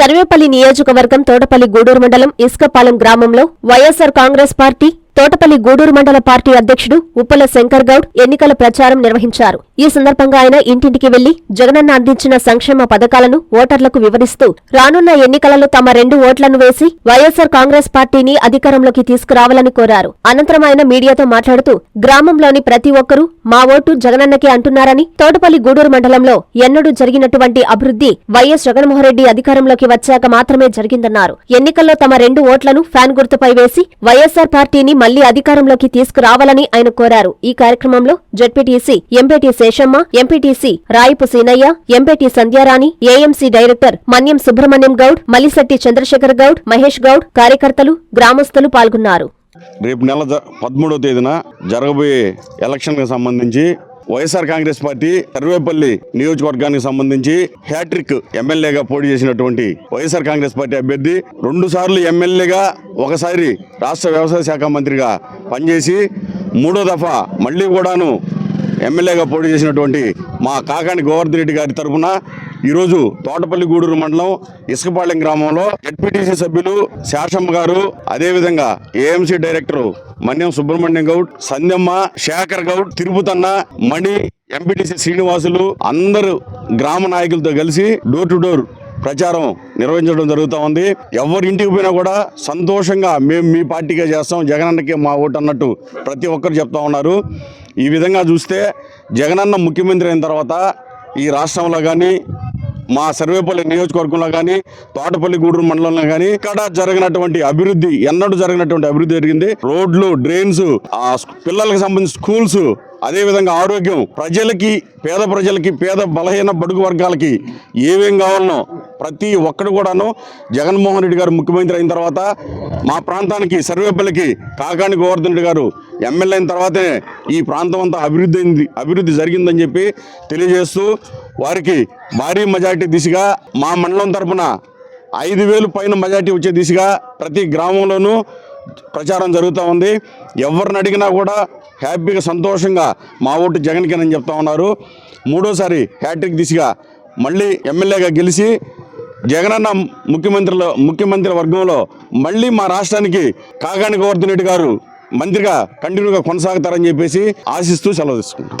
సర్వేపల్లి నియోజకవర్గం తోటపల్లి గూడూరు మండలం ఇసుకపాలెం గ్రామంలో YSR Congress party Thotapalli Guduru మండల పార్టీ అధ్యక్షుడు ఉప్పల శంకర్ గౌడ్ ఎన్నికల ప్రచారం నిర్వహించారు. ఈ సందర్భంగా ఆయన ఇంటింటికి వెళ్ళి జగనన్న అందించిన సంక్షేమ పథకాలను ఓటర్లకు వివరిస్తూ రానున్న ఎన్నికలలో తమ రెండు ఓట్లను వేసి వైఎస్సార్ కాంగ్రెస్ పార్టీని అధికారంలోకి తీసుకురావాలని కోరారు. అనంతరం ఆయన మీడియాతో మాట్లాడుతూ గ్రామంలోని ప్రతి ఒక్కరూ మా ఓటు జగనన్నకే అంటున్నారని తోటపల్లి గూడూరు మండలంలో ఎన్నడూ జరిగినటువంటి అభివృద్ధి వైఎస్ జగన్మోహన్రెడ్డి అధికారంలోకి వచ్చాక మాత్రమే జరిగిందన్నారు. ఎన్నికల్లో తమ రెండు ఓట్లను ఫ్యాన్ గుర్తుపై వేసి వైఎస్సార్ పార్టీని మళ్ళీ అధికారంలోకి తీసుకురావాలని ఆయన కోరారు. ఈ కార్యక్రమంలో ZPTC MPT Seshamma MPTC Rayapu Seenaiah MPT Sandhyarani AMC director Manyam Subrahmanyam Goud Malisetti Chandrasekhar Goud Mahesh Goud కార్యకర్తలు గ్రామస్తులు పాల్గొన్నారు. రేపు నెల పదమూడవ తేదీన జరగబోయే ఎలక్షన్కి సంబంధించి వైఎస్ఆర్ కాంగ్రెస్ పార్టీ సర్వేపల్లి నియోజకవర్గానికి సంబంధించి హ్యాట్రిక్ ఎమ్మెల్యేగా పోటీ చేసినటువంటి వైఎస్ఆర్ కాంగ్రెస్ పార్టీ అభ్యర్థి రెండు సార్లు ఎమ్మెల్యేగా ఒకసారి రాష్ట్ర వ్యవసాయ శాఖ మంత్రిగా పనిచేసి మూడో దఫా మళ్ళీ కూడాను ఎమ్మెల్యేగా పోటీ చేసినటువంటి మా కాకాని గోవర్ధన్ రెడ్డి గారి తరఫున ఈరోజు తోటపల్లి గూడూరు మండలం ఇసుకపాలెం గ్రామంలో జడ్పీటీసీ సభ్యులు శాషమ్మ గారు అదేవిధంగా AMC director Manyam Subrahmanyam Goud Sandhyamma Sekhar Goud Tirupatanna Mani MPTC Srinivasulu అందరూ గ్రామ నాయకులతో కలిసి డోర్ టు డోర్ ప్రచారం నిర్వహించడం జరుగుతూ ఉంది. ఎవరి ఇంటికి పోయినా కూడా సంతోషంగా మేము మీ పార్టీకే చేస్తాం జగనన్నకే మా ఓటు అన్నట్టు ప్రతి ఒక్కరు చెప్తా ఉన్నారు. ఈ విధంగా చూస్తే జగనన్న ముఖ్యమంత్రి అయిన తర్వాత ఈ రాష్ట్రంలో కానీ మా సర్వేపల్లి నియోజకవర్గంలో కానీ తోటపల్లి గూడూరు మండలంలో కానీ ఇక్కడ జరిగినటువంటి అభివృద్ధి ఎన్నడూ జరిగినటువంటి అభివృద్ధి జరిగింది. రోడ్లు డ్రైన్స్ ఆ పిల్లలకు సంబంధించిన స్కూల్స్ అదేవిధంగా ఆరోగ్యం ప్రజలకి పేద ప్రజలకి పేద బలహీన బడుగు వర్గాలకి ఏమేం కావాలనో ప్రతి ఒక్కడు కూడాను జగన్మోహన్ రెడ్డి గారు ముఖ్యమంత్రి అయిన తర్వాత మా ప్రాంతానికి సర్వేపల్లికి కాకాని గోవర్ధన్ రెడ్డి గారు ఎమ్మెల్యే అయిన తర్వాతే ఈ ప్రాంతం అంతా అభివృద్ధి అయింది అభివృద్ధి జరిగిందని చెప్పి తెలియజేస్తూ వారికి భారీ మెజార్టీ దిశగా మా మండలం తరపున ఐదు వేలు పైన మెజార్టీ వచ్చే దిశగా ప్రతి గ్రామంలోనూ ప్రచారం జరుగుతూ ఉంది. ఎవరిని అడిగినా కూడా హ్యాపీగా సంతోషంగా మా ఓటు జగన్కేనని చెప్తా ఉన్నారు. మూడోసారి హ్యాట్రిక్ దిశగా మళ్ళీ ఎమ్మెల్యేగా గెలిచి జగనన్న ముఖ్యమంత్రిలో ముఖ్యమంత్రి వర్గంలో మళ్ళీ మా రాష్ట్రానికి కాకాని గోవర్ధన్ రెడ్డి గారు మంత్రిగా కంటిన్యూగా కొనసాగుతారని చెప్పేసి ఆశిస్తూ సెలవు తీసుకుంటాం